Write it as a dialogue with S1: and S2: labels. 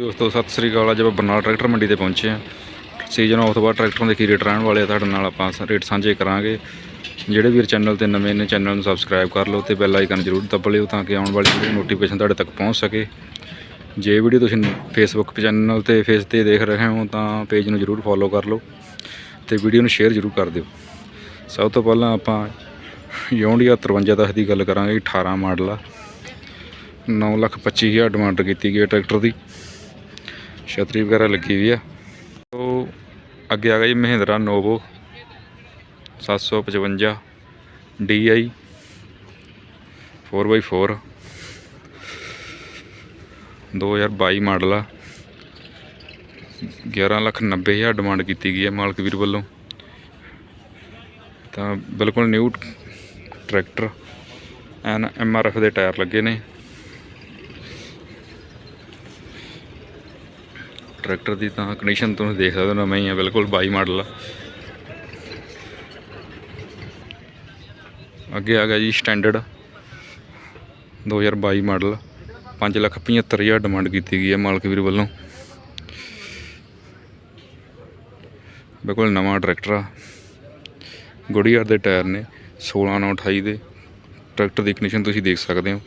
S1: ਦੋਸਤੋ ਸਤਿ ਸ੍ਰੀ ਅਕਾਲ, ਅੱਜ ਆਪਾਂ ਬਰਨਾਲਾ ਟਰੈਕਟਰ ਮੰਡੀ ਤੇ ਪਹੁੰਚੇ ਹਾਂ। ਸੀਜ਼ਨ ਆਫ ਤੋਂ ਬਾਅਦ ਟਰੈਕਟਰਾਂ ਦੇ ਕੀ ਰੇਟ ਰਹਿਣ ਵਾਲੇ ਆ, ਤੁਹਾਡੇ ਨਾਲ ਆਪਾਂ ਸ- ਰੇਟ ਸਾਂਝੇ ਕਰਾਂਗੇ। ਜਿਹੜੇ ਵੀਰ ਚੈਨਲ ਤੇ ਨਵੇਂ ਨੇ, ਚੈਨਲ ਨੂੰ ਸਬਸਕ੍ਰਾਈਬ ਕਰ ਲਓ ਤੇ ਬੈਲ ਆਈਕਨ ਜ਼ਰੂਰ ਦਬ ਲਿਓ ਤਾਂ ਕਿ ਆਉਣ ਵਾਲੀ ਵੀਡੀਓ ਨੋਟੀਫਿਕੇਸ਼ਨ ਤੁਹਾਡੇ ਤੱਕ ਪਹੁੰਚ ਸਕੇ। ਜੇ ਵੀਡੀਓ ਤੁਸੀਂ ਫੇਸਬੁੱਕ ਚੈਨਲ ਤੇ ਫੇਸ ਤੇ ਦੇਖ ਰਹੇ ਹੋ ਤਾਂ ਪੇਜ ਨੂੰ ਜ਼ਰੂਰ ਫੋਲੋ ਕਰ ਲਓ ਤੇ ਵੀਡੀਓ ਨੂੰ ਸ਼ੇਅਰ ਜ਼ਰੂਰ ਕਰ ਦਿਓ। ਸਭ ਤੋਂ ਪਹਿਲਾਂ ਆਪਾਂ ਯੋਂਡੀਆ 5310 ਦੀ ਗੱਲ ਕਰਾਂਗੇ 18 ਮਾਡਲ ਆ। 9 ਲੱਖ 25 ਹਜ਼ਾਰ ਡਿਮਾਂਡ ਕੀਤੀ ਗਈ ਹੈ ਟਰੈਕਟਰ ਦੀ। ਛਤਰੀ ਵਗੈਰਾ ਲੱਗੀ ਹੋਈ ਆ। ਉਹ ਅੱਗੇ ਆ ਗਿਆ ਜੀ Mahindra Novo 755 DI 4x4 2022 model ਆ। 11 ਲੱਖ 90 ਹਜ਼ਾਰ ਡਿਮਾਂਡ ਕੀਤੀ ਗਈ ਹੈ ਮਾਲਕ ਵੀਰ ਵੱਲੋਂ। ਤਾਂ ਬਿਲਕੁਲ new tractor N M R F ਦੇ ਟਾਇਰ ਲੱਗੇ ਨੇ। ਟਰੈਕਟਰ ਦੀ ਤਾਂ ਕੰਡੀਸ਼ਨ ਤੁਸੀਂ ਦੇਖ ਸਕਦੇ ਹੋ, ਨਵਾਂ ਹੀ ਆ, ਬਿਲਕੁਲ 22 ਮਾਡਲ ਆ। ਅੱਗੇ ਆ ਗਿਆ ਜੀ ਸਟੈਂਡਰਡ 2022 ਮਾਡਲ। 5 ਲੱਖ 75 ਹਜ਼ਾਰ ਡਿਮਾਂਡ ਕੀਤੀ ਗਈ ਹੈ ਮਾਲਕ ਵੀਰ ਵੱਲੋਂ। ਬਿਲਕੁਲ ਨਵਾਂ ਟਰੈਕਟਰ ਆ। ਗੁੜੀਆਰ ਦੇ ਟਾਇਰ ਨੇ 16 9 28 ਦੇ। ਟਰੈਕਟਰ ਦੀ ਕੰਡੀਸ਼ਨ ਤੁਸੀਂ ਦੇਖ ਸਕਦੇ ਹੋ।